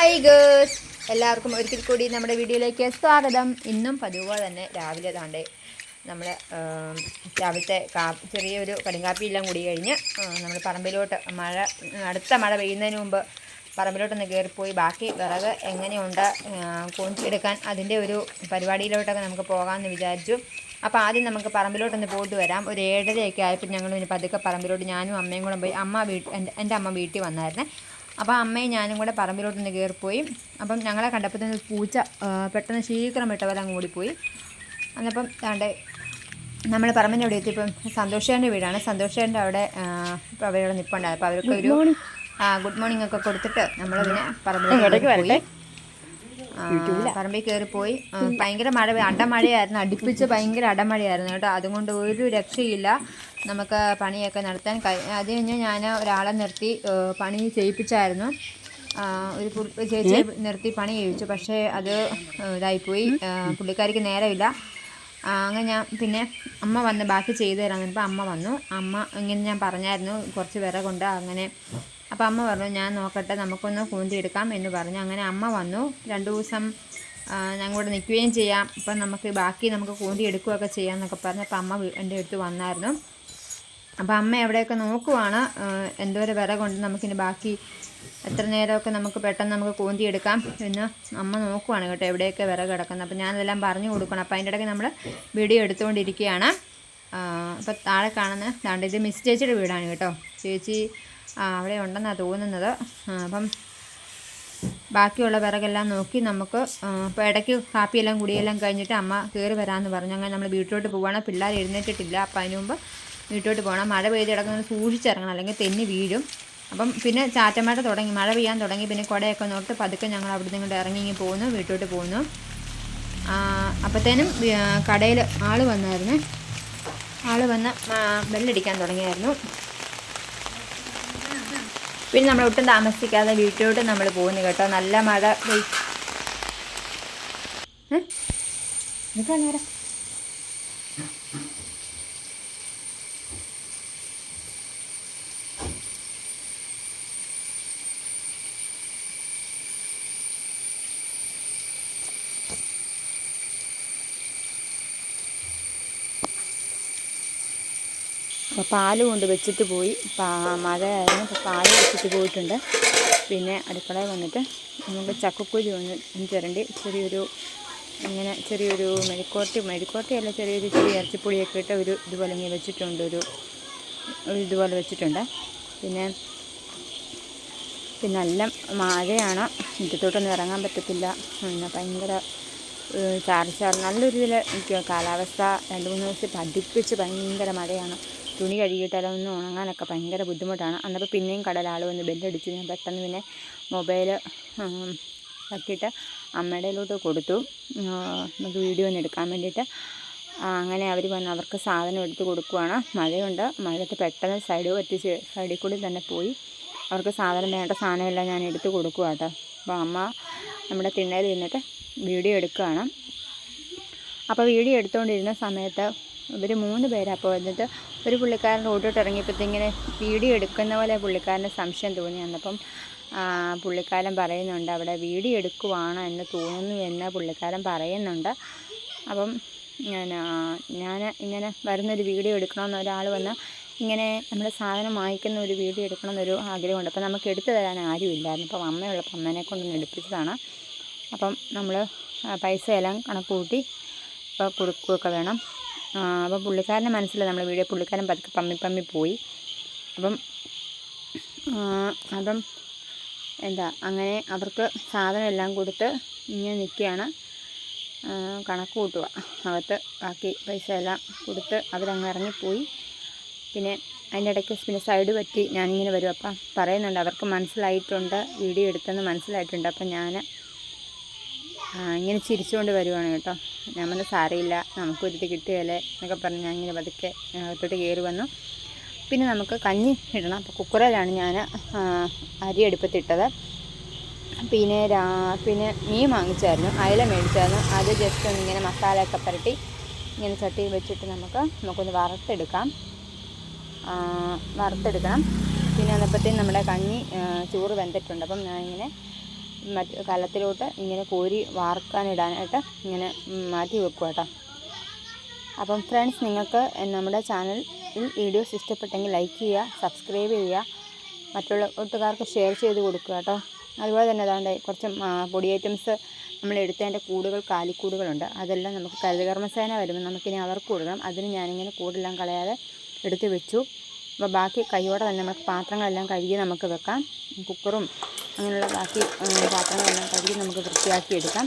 Hi girls എല്ലാവർക്കും ഒരിക്കൽ കൂടി നമ്മുടെ വീഡിയോയിലേക്ക് സ്വാഗതം. ഇന്നും പതിവുപോലെ തന്നെ രാവിലെ താണ്ടേ നമ്മൾ രാവിലത്തെ കാ ചെറിയൊരു കടുങ്കാപ്പി എല്ലാം കൂടി കഴിഞ്ഞ് നമ്മൾ പറമ്പിലോട്ട് മഴ അടുത്ത മഴ പെയ്യുന്നതിന് മുമ്പ് പറമ്പിലോട്ടൊന്ന് കയറിപ്പോയി. ബാക്കി വിറക് എങ്ങനെയുണ്ട് കൊഞ്ചെടുക്കാൻ അതിന്റെ ഒരു പരിപാടിയിലോട്ടൊക്കെ നമുക്ക് പോകാമെന്ന് വിചാരിച്ചു. അപ്പോൾ ആദ്യം നമുക്ക് പറമ്പിലോട്ടൊന്ന് പോയിട്ട് വരാം. ഒരു ഏഴരയൊക്കെ ആയപ്പോൾ ഞങ്ങൾ ഇനി പതുക്കെ പറമ്പിലോട്ട് ഞാനും അമ്മയും കൂടെ പോയി. അമ്മ വീട്ടിൽ എന്റെ അമ്മ വീട്ടിൽ വന്നായിരുന്നേ. അപ്പോൾ അമ്മയും ഞാനും കൂടെ പറമ്പിലോട്ടൊന്ന് കയറിപ്പോയി അപ്പം ഞങ്ങളെ കണ്ടപ്പോൾ തന്നെ പൂച്ച പെട്ടെന്ന് ശീക്രം ഇട്ട പോലെ അങ്ങ് ഓടിപ്പോയി. അന്നപ്പം താണ്ട് നമ്മൾ പറമ്പിന്റെ അവിടെ എത്തിയപ്പം സന്തോഷേന്റെ വീടാണ്. സന്തോഷേന്റെ അവിടെ ഇപ്പോൾ അവരവിടെ നിൽപ്പുണ്ടായത് അപ്പോൾ അവർക്ക് ഒരു ഗുഡ് മോർണിംഗ് ഒക്കെ കൊടുത്തിട്ട് നമ്മൾ പിന്നെ പറമ്പിലേക്ക് പോയി. പറമ്പിൽ കയറി പോയി ഭയങ്കര മഴ അടമഴയായിരുന്നു. അടുപ്പിച്ച് ഭയങ്കര അടമഴയായിരുന്നു കേട്ടോ. അതുകൊണ്ട് ഒരു രക്ഷയില്ല. നമുക്ക് പണിയൊക്കെ നടത്താൻ കഴി അത് കഴിഞ്ഞ് ഞാൻ ഒരാളെ നിർത്തി പണി ചെയ്യിപ്പിച്ചായിരുന്നു. ഒരു ചേച്ചി ചേച്ചിയെ നിർത്തി പണി ചെയ്യിച്ചു പക്ഷേ അത് ഇതായിപ്പോയി. പുള്ളിക്കാരിക്ക് നേരമില്ല. അങ്ങനെ ഞാൻ പിന്നെ അമ്മ വന്ന് ബാക്കി ചെയ്തു തരാൻ പറഞ്ഞപ്പോൾ അമ്മ വന്നു. അമ്മ ഇങ്ങനെ ഞാൻ പറഞ്ഞായിരുന്നു കുറച്ച് വിറകുണ്ട്. അങ്ങനെ അപ്പോൾ അമ്മ പറഞ്ഞു ഞാൻ നോക്കട്ടെ നമുക്കൊന്ന് കൂന്തിയെടുക്കാം എന്ന് പറഞ്ഞു. അങ്ങനെ അമ്മ വന്നു. രണ്ട് ദിവസം ഞങ്ങളോട് നിൽക്കുകയും ചെയ്യാം. അപ്പം നമുക്ക് ബാക്കി നമുക്ക് കൂന്തി എടുക്കുകയൊക്കെ ചെയ്യാം എന്നൊക്കെ പറഞ്ഞ് അപ്പം അമ്മ എന്റെ അടുത്ത് വന്നായിരുന്നു. അപ്പോൾ അമ്മ എവിടെയൊക്കെ നോക്കുവാണ് എന്തോരം വില കൊണ്ട് നമുക്കിനി ബാക്കി എത്ര നേരമൊക്കെ നമുക്ക് പെട്ടെന്ന് നമുക്ക് കൂന്തി എടുക്കാം എന്ന് അമ്മ നോക്കുവാണ് കേട്ടോ എവിടെയൊക്കെ വില കിടക്കുന്നത്. അപ്പോൾ ഞാനതെല്ലാം പറഞ്ഞു കൊടുക്കണം. അപ്പോൾ അതിന്റെ ഇടയ്ക്ക് നമ്മൾ വീഡിയോ എടുത്തുകൊണ്ടിരിക്കുകയാണ്. അപ്പോൾ താഴെ കാണുന്ന ദാണ്ട് ഇത് മിസ് ചേച്ചിയുടെ വീടാണ് കേട്ടോ. ചേച്ചി അവിടെ ഉണ്ടെന്നാണ് തോന്നുന്നത്. അപ്പം ബാക്കിയുള്ള വിറകെല്ലാം നോക്കി നമുക്ക് ഇപ്പോൾ ഇടയ്ക്ക് കാപ്പിയെല്ലാം കുടിയെല്ലാം കഴിഞ്ഞിട്ട് അമ്മ കയറി വരാമെന്ന് പറഞ്ഞു. അങ്ങനെ നമ്മൾ വീട്ടിലോട്ട് പോവുകയാണ് പിള്ളേർ എഴുന്നേറ്റിട്ടില്ല. അപ്പം അതിന് മുമ്പ് വീട്ടിലോട്ട് പോകണം. മഴ പെയ്ത് കിടക്കുന്നത് സൂക്ഷിച്ചിറങ്ങണം. അല്ലെങ്കിൽ തെന്നി വീഴും. അപ്പം പിന്നെ ചാറ്റമഴ തുടങ്ങി. മഴ പെയ്യാൻ തുടങ്ങി. പിന്നെ കുടയൊക്കെ നോട്ട് പതുക്കെ ഞങ്ങൾ അവിടെ ഇങ്ങോട്ട് ഇറങ്ങി ഇങ്ങനെ പോകുന്നു വീട്ടിലോട്ട് പോകുന്നു അപ്പോഴത്തേനും കടയിൽ ആൾ വന്നായിരുന്നു. ആൾ വന്ന് ബെല്ലടിക്കാൻ തുടങ്ങിയായിരുന്നു. പിന്നെ നമ്മൾ ഒട്ടും താമസിക്കാതെ വീട്ടിലോട്ട് നമ്മൾ പോകുന്നു കേട്ടോ. നല്ല മഴ? ഇതൊക്കെ നേരം അപ്പോൾ പാൽ കൊണ്ട് വെച്ചിട്ട് പോയി. മഴയായിരുന്നു. അപ്പോൾ പാൽ വെച്ചിട്ട് പോയിട്ടുണ്ട്. പിന്നെ അടുക്കളയിൽ വന്നിട്ട് നമുക്ക് ചക്കക്കുരു ഒന്ന് ചിരണ്ടി ചെറിയൊരു ഇങ്ങനെ ചെറിയൊരു മെഴുക്കോട്ടി മെഴുക്കോട്ടിയല്ല ചെറിയൊരു ചെറിയ ഇറച്ചിപ്പൊടിയൊക്കെ ഇട്ട് ഒരു ഇതുപോലെ ഇങ്ങനെ വെച്ചിട്ടുണ്ട്. ഒരു ഇതുപോലെ വെച്ചിട്ടുണ്ട്. പിന്നെ പിന്നെ നല്ല മഴയാണ്. മുറ്റത്തോട്ടൊന്നും ഇറങ്ങാൻ പറ്റത്തില്ല. പിന്നെ ഭയങ്കര ചാർജ് ചാർജ് നല്ലൊരു ഇതിൽ കാലാവസ്ഥ രണ്ട് മൂന്ന് ദിവസം പഠിപ്പിച്ച് ഭയങ്കര മഴയാണ്. തുണി കഴുകിയിട്ടാലും ഒന്ന് ഉണങ്ങാനൊക്കെ ഭയങ്കര ബുദ്ധിമുട്ടാണ്. അന്നപ്പോൾ പിന്നെയും കടലാൾ വന്ന് ബെല്ലടിച്ചു ഞാൻ പെട്ടെന്ന് പിന്നെ മൊബൈൽ തട്ടിയിട്ട് അമ്മയുടെയിലോട്ട് കൊടുത്തു. നമുക്ക് വീഡിയോ ഒന്ന് എടുക്കാൻ വേണ്ടിയിട്ട്. അങ്ങനെ അവർ വന്ന് അവർക്ക് സാധനം എടുത്ത് കൊടുക്കുവാണ്. മഴയുണ്ട്. മഴയത്ത് പെട്ടെന്ന് സൈഡ് പറ്റിച്ച് സൈഡിൽ കൂടി തന്നെ പോയി. അവർക്ക് സാധനം വേണ്ട സാധനമെല്ലാം ഞാൻ എടുത്ത് കൊടുക്കുക കേട്ടോ അപ്പോൾ അമ്മ നമ്മുടെ തിണ്ണയിൽ നിന്നിട്ട് വീഡിയോ എടുക്കുകയാണ്. അപ്പോൾ വീഡിയോ എടുത്തുകൊണ്ടിരുന്ന സമയത്ത് ഇവർ മൂന്ന് പേരാണ് അപ്പോൾ എന്നിട്ട് ഒരു പുള്ളിക്കാരൻ റോഡിലോട്ട് ഇറങ്ങിയപ്പോഴത്തേക്കിങ്ങനെ വീഡിയോ എടുക്കുന്ന പോലെ പുള്ളിക്കാരന് സംശയം തോന്നി. അന്നപ്പം പുള്ളിക്കാരൻ പറയുന്നുണ്ട് അവിടെ വീഡിയോ എടുക്കുവാണ് എന്ന് തോന്നുന്നു എന്ന് പുള്ളിക്കാരൻ പറയുന്നുണ്ട്. അപ്പം ഞാൻ ഇങ്ങനെ വരുന്നൊരു വീഡിയോ എടുക്കണമെന്ന് ഒരാൾ വന്ന് ഇങ്ങനെ നമ്മുടെ സാധനം വാങ്ങിക്കുന്ന ഒരു വീഡിയോ എടുക്കണമെന്നൊരു ആഗ്രഹമുണ്ട്. അപ്പം നമുക്ക് എടുത്തു തരാൻ ആരുമില്ലായിരുന്നു അപ്പം അമ്മയുള്ളപ്പോൾ അമ്മേനെ കൊണ്ടൊന്ന് എടുപ്പിച്ചതാണ്. അപ്പം നമ്മൾ പൈസ എല്ലാം കണക്ക് കൂട്ടി കൊടുക്കുകയൊക്കെ വേണം. അപ്പം പുള്ളിക്കാരന്റെ മനസ്സിൽ നമ്മൾ വീഡിയോ പുള്ളിക്കാരൻ പതുക്കെ പമ്മി പമ്മി പോയി. അപ്പം അപ്പം എന്താ അങ്ങനെ അവർക്ക് സാധനം എല്ലാം കൊടുത്ത് ഇങ്ങനെ നിൽക്കുകയാണ് കണക്ക് കൂട്ടുക. അകത്ത് ബാക്കി പൈസ എല്ലാം കൊടുത്ത് അവരങ്ങ് ഇറങ്ങിപ്പോയി. പിന്നെ അതിന്റെ ഇടയ്ക്ക് പിന്നെ സൈഡ് പറ്റി ഞാനിങ്ങനെ വരും. അപ്പം പറയുന്നുണ്ട് അവർക്ക് മനസ്സിലായിട്ടുണ്ട് വീഡിയോ എടുത്തെന്ന് മനസ്സിലായിട്ടുണ്ട്. അപ്പം ഞാൻ ഇങ്ങനെ ചിരിച്ചുകൊണ്ട് വരുവാണ് കേട്ടോ. ഞാൻ പറഞ്ഞു സാരയില്ല നമുക്കൊരിത് കിട്ടുകയല്ലേ എന്നൊക്കെ പറഞ്ഞ് ഞാൻ ഇങ്ങനെ പതുക്കെ അകത്തോട്ട് കയറി വന്നു. പിന്നെ നമുക്ക് കഞ്ഞി ഇടണം. അപ്പോൾ കുക്കറിലാണ് ഞാൻ അരി എടുപ്പത്തിട്ടത് പിന്നെ രാ പിന്നെ മീൻ വാങ്ങിച്ചായിരുന്നു അയല മേടിച്ചായിരുന്നു. അത് ജസ്റ്റ് ഒന്ന് ഇങ്ങനെ മസാലയൊക്കെ പുരട്ടി ഇങ്ങനെ ചട്ടി വെച്ചിട്ട് നമുക്ക് നമുക്കൊന്ന് വറുത്തെടുക്കാം. വറുത്തെടുക്കണം. പിന്നെ അന്നപ്പത്തേനും നമ്മുടെ കഞ്ഞി ചോറ് വെന്തിട്ടുണ്ട്. അപ്പം ഞാനിങ്ങനെ മറ്റ് കലത്തിലോട്ട് ഇങ്ങനെ കോരി വാർക്കാനിടാനായിട്ട് ഇങ്ങനെ മാറ്റി വെക്കുക കേട്ടോ. അപ്പം ഫ്രണ്ട്സ് നിങ്ങൾക്ക് നമ്മുടെ ചാനൽ വീഡിയോസ് ഇഷ്ടപ്പെട്ടെങ്കിൽ ലൈക്ക് ചെയ്യുക സബ്സ്ക്രൈബ് ചെയ്യുക മറ്റുള്ള കൂട്ടുകാർക്ക് ഷെയർ ചെയ്ത് കൊടുക്കുക കേട്ടോ. അതുപോലെ തന്നെ അതാണ്ട് കുറച്ച് പൊടി ഐറ്റംസ് നമ്മൾ എടുത്തതിന്റെ കൂടുകൾ കാലിക്കൂടുകളുണ്ട്. അതെല്ലാം നമുക്ക് കരുതകർമ്മസേന വരുമ്പോൾ നമുക്കിനി അവർക്ക് കൊടുക്കണം. അതിന് ഞാനിങ്ങനെ കൂടെല്ലാം കളയാതെ എടുത്ത് വെച്ചു. അപ്പോൾ ബാക്കി കൈയോടെ തന്നെ നമുക്ക് പാത്രങ്ങളെല്ലാം കഴുകി നമുക്ക് വെക്കാം. കുക്കറും അങ്ങനെയുള്ള ബാക്കി പാത്രങ്ങളെല്ലാം കഴുകി നമുക്ക് വൃത്തിയാക്കി എടുക്കാം.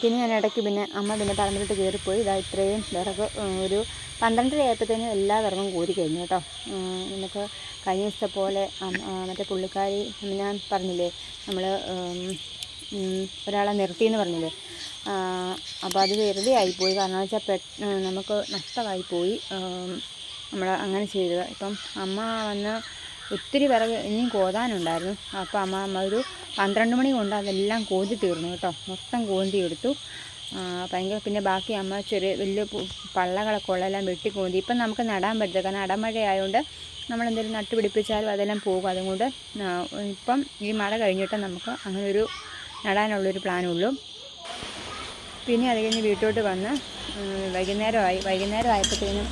പിന്നെ ഞാൻ ഇടയ്ക്ക് പിന്നെ അമ്മ പിന്നെ പറമ്പിലോട്ട് കയറിപ്പോയി. ഇതാ ഇത്രയും വിറക് ഒരു പന്ത്രണ്ടര ആയപ്പോഴത്തേനും എല്ലാ വിറകും കോരി കഴിഞ്ഞു കേട്ടോ. നമുക്ക് കഴിഞ്ഞ ദിവസത്തെ പോലെ മറ്റേ പുള്ളിക്കാരി ഞാൻ പറഞ്ഞില്ലേ നമ്മൾ ഒരാളെ നിർത്തി എന്ന് പറഞ്ഞില്ലേ അപ്പോൾ അത് വെറുതെ ആയിപ്പോയി. കാരണം വെച്ചാൽ പെ നമുക്ക് നഷ്ടമായിപ്പോയി നമ്മൾ അങ്ങനെ ചെയ്തത്. ഇപ്പം അമ്മ വന്ന് ഒത്തിരി വിറക് ഇനിയും കോതാനുണ്ടായിരുന്നു. അപ്പോൾ അമ്മ അമ്മ ഒരു പന്ത്രണ്ട് മണി കൊണ്ട് അതെല്ലാം കോതി തീർന്നു കേട്ടോ. മൊത്തം കോന്തി എടുത്തു. ഭയങ്കര പിന്നെ ബാക്കി അമ്മ ചെറിയ വലിയ പള്ളകളൊക്കെ ഉള്ളതെല്ലാം വെട്ടി കോന്തി ഇപ്പം നമുക്ക് നടാൻ പറ്റില്ല കാരണം അടമഴയായതുകൊണ്ട് നമ്മളെന്തെങ്കിലും നട്ടുപിടിപ്പിച്ചാലും അതെല്ലാം പോകും. അതുകൊണ്ട് ഇപ്പം ഈ മഴ കഴിഞ്ഞിട്ട് നമുക്ക് അങ്ങനെ ഒരു നടാനുള്ളൊരു പ്ലാനുള്ളൂ പിന്നെ അത് കഴിഞ്ഞ് വീട്ടിലോട്ട് വന്ന് വൈകുന്നേരമായി. വൈകുന്നേരം ആയപ്പോഴത്തേനും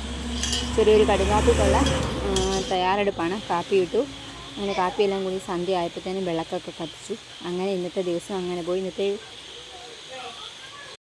ചെറിയൊരു കടുകാപ്പിക്കുള്ള തയ്യാറെടുപ്പാണ്. കാപ്പി ഇട്ടു അങ്ങനെ കാപ്പിയെല്ലാം കൂടി സന്ധ്യ ആയപ്പോഴത്തേനും വിളക്കൊക്കെ കത്തിച്ചു. അങ്ങനെ ഇന്നത്തെ ദിവസം അങ്ങനെ പോയി. ഇന്നത്തെ